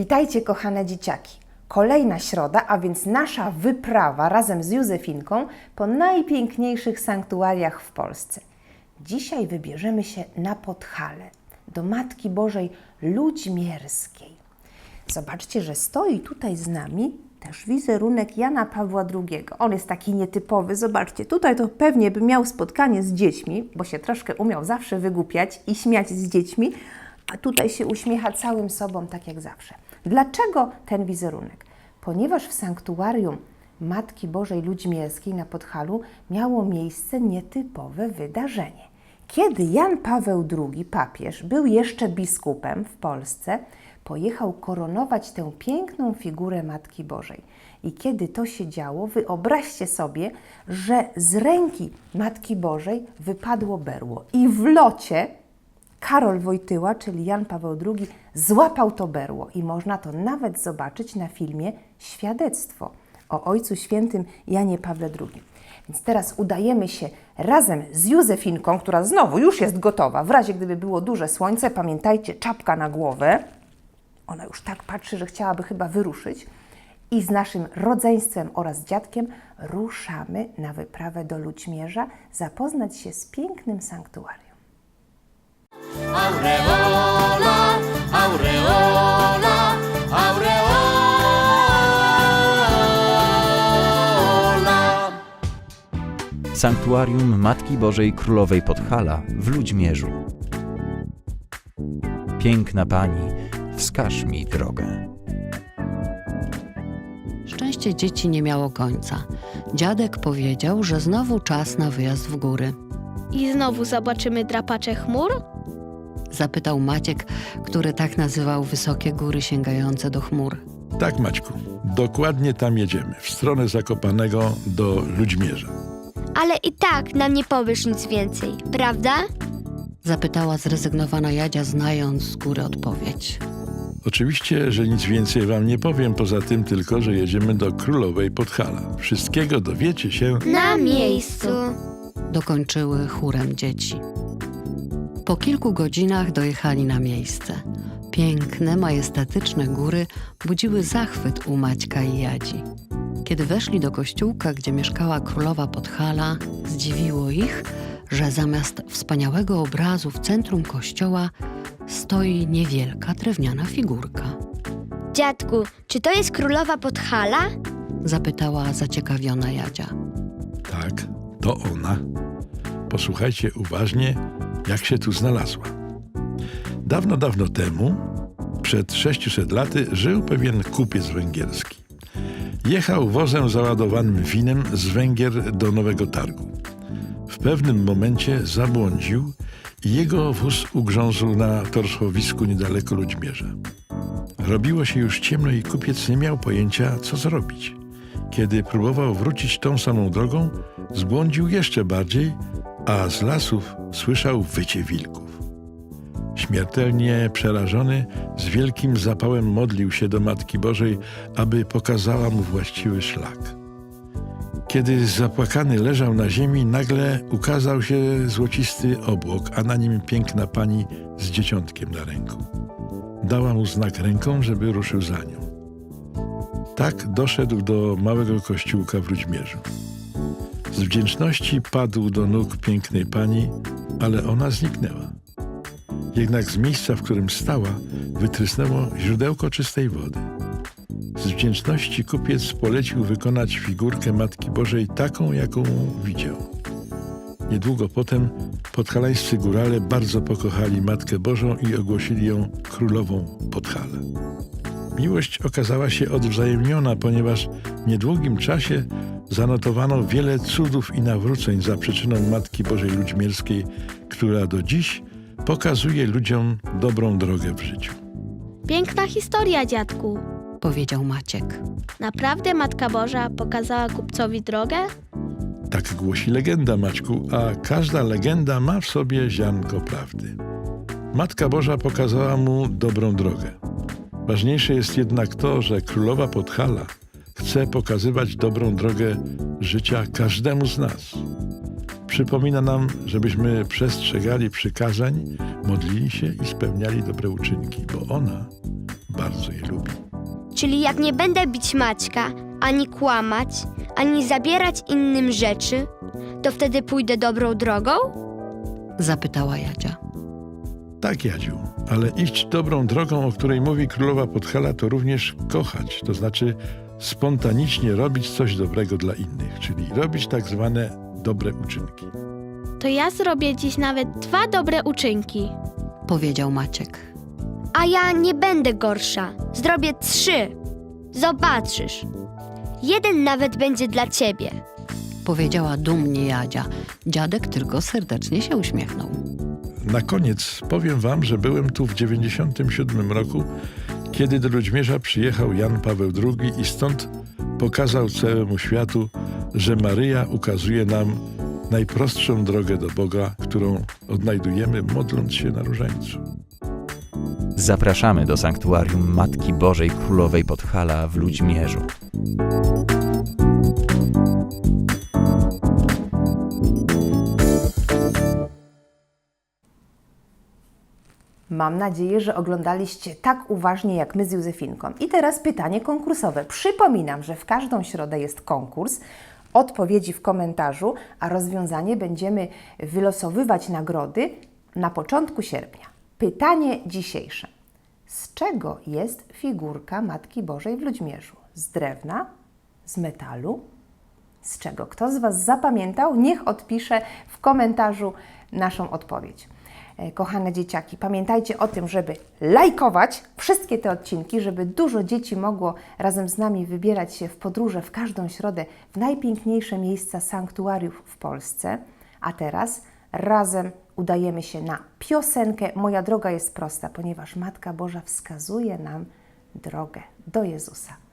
Witajcie, kochane dzieciaki. Kolejna środa, a więc nasza wyprawa razem z Józefinką po najpiękniejszych sanktuariach w Polsce. Dzisiaj wybierzemy się na Podhale, do Matki Bożej Ludźmierskiej. Zobaczcie, że stoi tutaj z nami też wizerunek Jana Pawła II. On jest taki nietypowy. Zobaczcie, tutaj to pewnie by miał spotkanie z dziećmi, bo się troszkę umiał zawsze wygłupiać i śmiać z dziećmi, a tutaj się uśmiecha całym sobą, tak jak zawsze. Dlaczego ten wizerunek? Ponieważ w sanktuarium Matki Bożej Ludźmierskiej na Podhalu miało miejsce nietypowe wydarzenie. Kiedy Jan Paweł II, papież, był jeszcze biskupem w Polsce, pojechał koronować tę piękną figurę Matki Bożej. I kiedy to się działo, wyobraźcie sobie, że z ręki Matki Bożej wypadło berło. I w locie Karol Wojtyła, czyli Jan Paweł II, złapał to berło. I można to nawet zobaczyć na filmie Świadectwo o Ojcu Świętym Janie Pawle II. Więc teraz udajemy się razem z Józefinką, która znowu już jest gotowa. W razie gdyby było duże słońce, pamiętajcie, czapka na głowę. Ona już tak patrzy, że chciałaby chyba wyruszyć. I z naszym rodzeństwem oraz dziadkiem ruszamy na wyprawę do Ludźmierza, zapoznać się z pięknym sanktuarium. Aureola, aureola, aureola. Sanktuarium Matki Bożej Królowej Podhala w Ludźmierzu. Piękna Pani, wskaż mi drogę. Szczęście dzieci nie miało końca. Dziadek powiedział, że znowu czas na wyjazd w góry. I znowu zobaczymy drapacze chmur? Zapytał Maciek, który tak nazywał wysokie góry sięgające do chmur. Tak, Maćku, dokładnie tam jedziemy, w stronę Zakopanego do Ludźmierza. Ale i tak nam nie powiesz nic więcej, prawda? Zapytała zrezygnowana Jadzia, znając z góry odpowiedź. Oczywiście, że nic więcej wam nie powiem, poza tym tylko, że jedziemy do Królowej Podhala. Wszystkiego dowiecie się... Na miejscu. Dokończyły chórem dzieci. Po kilku godzinach dojechali na miejsce. Piękne, majestatyczne góry budziły zachwyt u Maćka i Jadzi. Kiedy weszli do kościółka, gdzie mieszkała królowa Podhala, zdziwiło ich, że zamiast wspaniałego obrazu w centrum kościoła stoi niewielka drewniana figurka. Dziadku, czy to jest królowa Podhala? Zapytała zaciekawiona Jadzia. Tak, to ona. Posłuchajcie uważnie, jak się tu znalazła. Dawno, dawno temu, przed 600 laty, żył pewien kupiec węgierski. Jechał wozem załadowanym winem z Węgier do Nowego Targu. W pewnym momencie zabłądził i jego wóz ugrzązł na torfowisku niedaleko Ludźmierza. Robiło się już ciemno i kupiec nie miał pojęcia, co zrobić. Kiedy próbował wrócić tą samą drogą, zbłądził jeszcze bardziej, a z lasów słyszał wycie wilków. Śmiertelnie przerażony, z wielkim zapałem modlił się do Matki Bożej, aby pokazała mu właściwy szlak. Kiedy zapłakany leżał na ziemi, nagle ukazał się złocisty obłok, a na nim piękna pani z dzieciątkiem na ręku. Dała mu znak ręką, żeby ruszył za nią. Tak doszedł do małego kościółka w Ludźmierzu. Z wdzięczności padł do nóg pięknej pani, ale ona zniknęła. Jednak z miejsca, w którym stała, wytrysnęło źródełko czystej wody. Z wdzięczności kupiec polecił wykonać figurkę Matki Bożej taką, jaką widział. Niedługo potem podhalańscy górale bardzo pokochali Matkę Bożą i ogłosili ją królową Podhala. Miłość okazała się odwzajemniona, ponieważ w niedługim czasie zanotowano wiele cudów i nawróceń za przyczyną Matki Bożej Ludźmierskiej, która do dziś pokazuje ludziom dobrą drogę w życiu. Piękna historia, dziadku. Powiedział Maciek. Naprawdę Matka Boża pokazała kupcowi drogę? Tak głosi legenda, Maćku, a każda legenda ma w sobie ziarnko prawdy. Matka Boża pokazała mu dobrą drogę. Ważniejsze jest jednak to, że królowa Podhala chce pokazywać dobrą drogę życia każdemu z nas. Przypomina nam, żebyśmy przestrzegali przykazań, modlili się i spełniali dobre uczynki, bo ona bardzo je lubi. Czyli jak nie będę bić Maćka, ani kłamać, ani zabierać innym rzeczy, to wtedy pójdę dobrą drogą? Zapytała Jadzia. Tak, Jadziu, ale iść dobrą drogą, o której mówi królowa Podhala, to również kochać, to znaczy spontanicznie robić coś dobrego dla innych, czyli robić tak zwane dobre uczynki. To ja zrobię dziś nawet dwa dobre uczynki. Powiedział Maciek. A ja nie będę gorsza. Zrobię trzy. Zobaczysz. Jeden nawet będzie dla ciebie. Powiedziała dumnie Jadzia. Dziadek tylko serdecznie się uśmiechnął. Na koniec powiem wam, że byłem tu w 97 roku, kiedy do Ludźmierza przyjechał Jan Paweł II i stąd pokazał całemu światu, że Maryja ukazuje nam najprostszą drogę do Boga, którą odnajdujemy modląc się na różańcu. Zapraszamy do sanktuarium Matki Bożej Królowej Podhala w Ludźmierzu. Mam nadzieję, że oglądaliście tak uważnie jak my z Józefinką. I teraz pytanie konkursowe. Przypominam, że w każdą środę jest konkurs. Odpowiedzi w komentarzu, a rozwiązanie będziemy wylosowywać nagrody na początku sierpnia. Pytanie dzisiejsze. Z czego jest figurka Matki Bożej w Ludźmierzu? Z drewna? Z metalu? Z czego? Kto z Was zapamiętał? Niech odpisze w komentarzu naszą odpowiedź. E, Kochane dzieciaki, pamiętajcie o tym, żeby lajkować wszystkie te odcinki, żeby dużo dzieci mogło razem z nami wybierać się w podróże w każdą środę w najpiękniejsze miejsca sanktuariów w Polsce. A teraz razem udajemy się na piosenkę Moja droga jest prosta, ponieważ Matka Boża wskazuje nam drogę do Jezusa.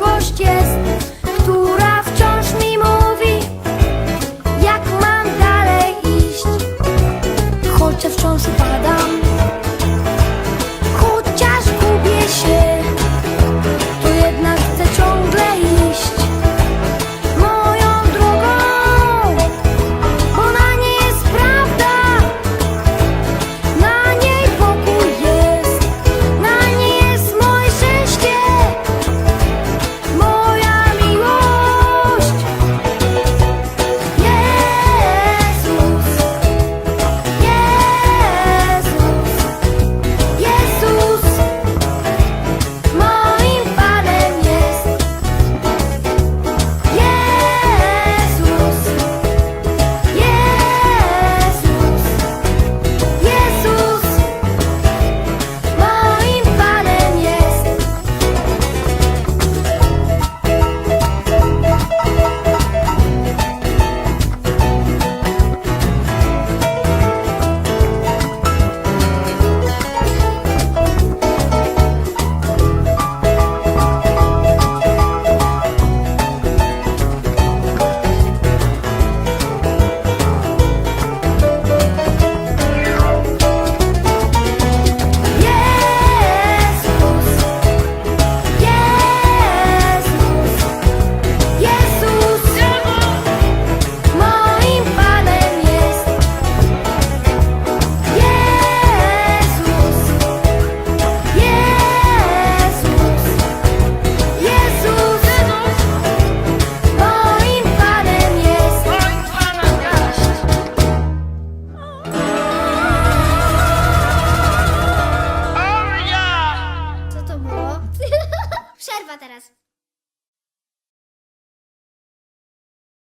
miłość jest, która wciąż mi mówi, jak mam dalej iść, chociaż wciąż upadam.